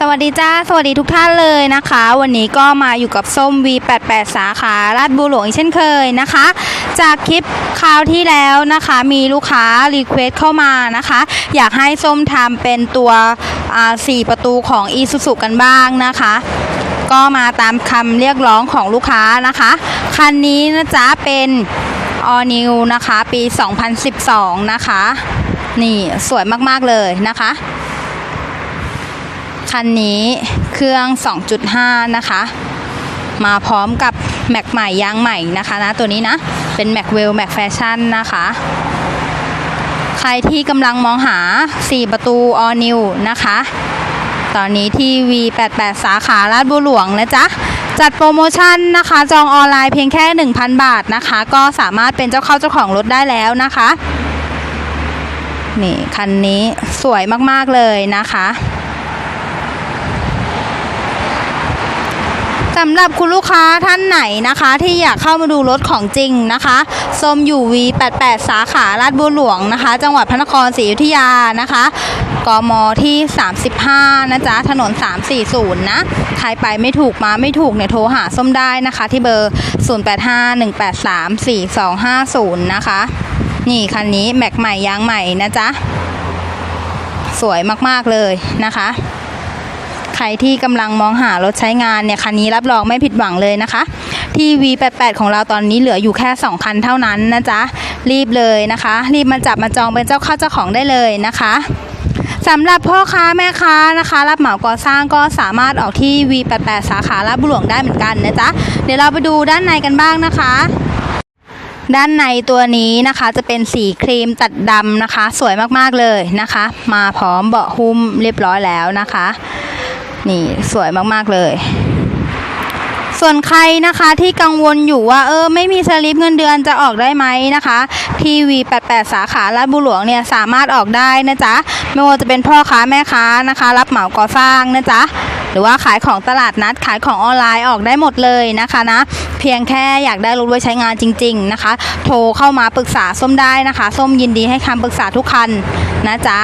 สวัสดีจ้า สวัสดีทุกท่านเลยนะคะ วันนี้ก็มาอยู่กับส้ม V88 สาขาลาดบูหลวงเช่นเคยนะคะ จากคลิปคราวที่แล้วนะคะ มีลูกค้ารีเควสเข้ามานะคะ อยากให้ส้มทำเป็นตัวสี่ประตูของ e s u s u กันบ้างนะคะ ก็มาตามคำเรียกร้องของลูกค้านะคะ คันนี้นะจ๊ะเป็น All New นะคะ ปี 2012 นะคะ นี่สวยมากๆเลยนะคะ คันนี้เครื่อง 2.5 นะคะ มาพร้อมกับแม็กใหม่ยางใหม่นะคะนะตัวนี้นะ เป็นแม็กเวลแม็กแฟชั่นนะคะ ใครที่กำลังมองหา 4 ประตู All New นะคะ ตอนนี้ที่ V88 สาขาลาดบุหลวงนะจ๊ะจัดโปรโมชั่นนะคะ จองออนไลน์เพียงแค่ 1,000 บาทนะคะ ก็สามารถเป็นเจ้าเข้าเจ้าของรถได้แล้วนะคะ นี่ คันนี้สวยมาก ๆ เลยนะคะ สำหรับคุณลูกค้าท่านไหนนะคะ ที่อยากเข้ามาดูรถของจริงนะคะส้มอยู่ V88 สาขาลาดบัวหลวงนะคะ จังหวัดพระนครศรีอยุธยานะคะกมที่ 35 นะจ๊ะ ถนน 340 นะ ใครไปไม่ถูกมาไม่ถูกเนี่ยโทรหาส้มได้นะคะ ที่เบอร์ 0851834250 นะคะ นี่คันนี้แม็กใหม่ยางใหม่นะจ๊ะ สวยมาก ๆ เลยนะคะ ใครที่กำลังมองหารถใช้งานเนี่ยคันนี้รับรองไม่ผิดหวังเลยนะคะ ที่ V88 ของเราตอนนี้เหลืออยู่แค่ 2 คันเท่านั้นนะจ๊ะ รีบเลยนะคะ รีบมาจับมาจองเป็นเจ้าเข้าเจ้าของได้เลยนะคะสำหรับพ่อค้าแม่ค้านะคะ รับเหมาก่อสร้างก็สามารถออกที่ V88 สาขาลาดบุหลวงได้เหมือนกันนะจ๊ะ เดี๋ยวเราไปดูด้านในกันบ้างนะคะ ด้านในตัวนี้นะคะจะเป็นสีครีมตัดดำนะคะ สวยมากๆเลยนะคะ มาพร้อมเบาะหุ้มเรียบร้อยแล้วนะคะ นี่สวยมากๆเลย ส่วนใครนะคะที่กังวลอยู่ว่าเออไม่มีสลิปเงินเดือนจะออกได้ไหมนะคะที่ V88 สาขาลาดบุหลวงเนี่ยสามารถออกได้นะจ๊ะไม่ว่าจะเป็นพ่อค้าแม่ค้านะคะ รับเหมาก่อสร้างนะจ๊ะหรือว่าขายของตลาดนัดขายของออนไลน์ออกได้หมดเลยนะคะนะ เพียงแค่อยากได้รถไว้ใช้งานจริง ๆนะคะ โทรเข้ามาปรึกษาส้มได้นะคะ ส้มยินดีให้คำปรึกษาทุกคันนะจ๊ะ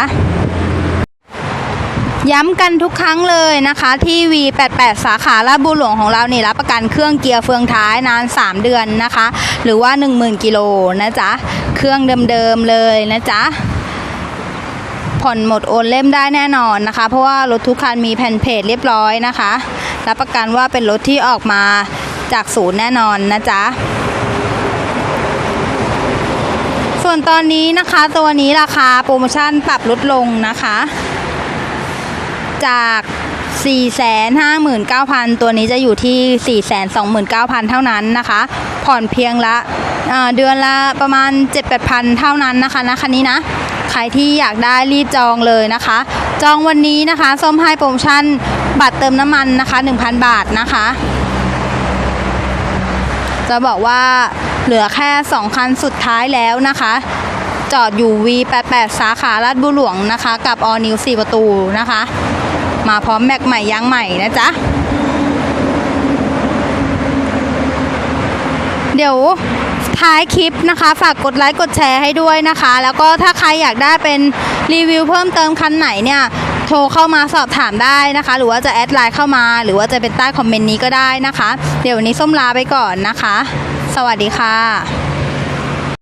ย้ำกันทุกครั้งเลยนะคะที่ V88 สาขาลาดบุหลวงของเรานี่รับประกันเครื่องเกียร์เฟืองท้ายนาน 3 เดือนนะคะ หรือว่า 10,000 กิโลนะจ๊ะ เครื่องเดิมๆเลยนะจ๊ะ ผ่อนหมดโอนเล่มได้แน่นอนนะคะ เพราะว่ารถทุกคันมีแผ่นเพจเรียบร้อยนะคะ รับประกันว่าเป็นรถที่ออกมาจากศูนย์แน่นอนนะจ๊ะส่วนตอนนี้นะคะตัวนี้ราคาโปรโมชั่นปรับลดลงนะคะ จาก 459,000 ตัวนี้จะอยู่ที่ 429,000 เท่านั้นนะคะ ผ่อนเพียงละเเดือนละประมาณ 7-8,000 เท่านั้นนะคะนะคันนี้นะ ใครที่อยากได้รีบจองเลยนะคะ จองวันนี้นะคะส้มให้โปรโมชั่นบัตรเติมน้ำมันนะคะ 1,000 บาทนะคะ จะบอกว่าเหลือแค่ 2 คันสุดท้ายแล้วนะคะจอดอยู่ V88 สาขาลาดบุหลวงนะคะ กับ All New 4 ประตูนะคะ มาพร้อมแม็กใหม่ยางใหม่นะจ๊ะ เดี๋ยวท้ายคลิปนะคะ ฝากกดไลค์กดแชร์ให้ด้วยนะคะ แล้วก็ถ้าใครอยากได้เป็นรีวิวเพิ่มเติมคันไหนเนี่ยโทรเข้ามาสอบถามได้นะคะ หรือว่าจะแอดไลน์เข้ามา หรือว่าจะเป็นใต้คอมเมนต์นี้ก็ได้นะคะ เดี๋ยววันนี้ส้มลาไปก่อนนะคะ สวัสดีค่ะ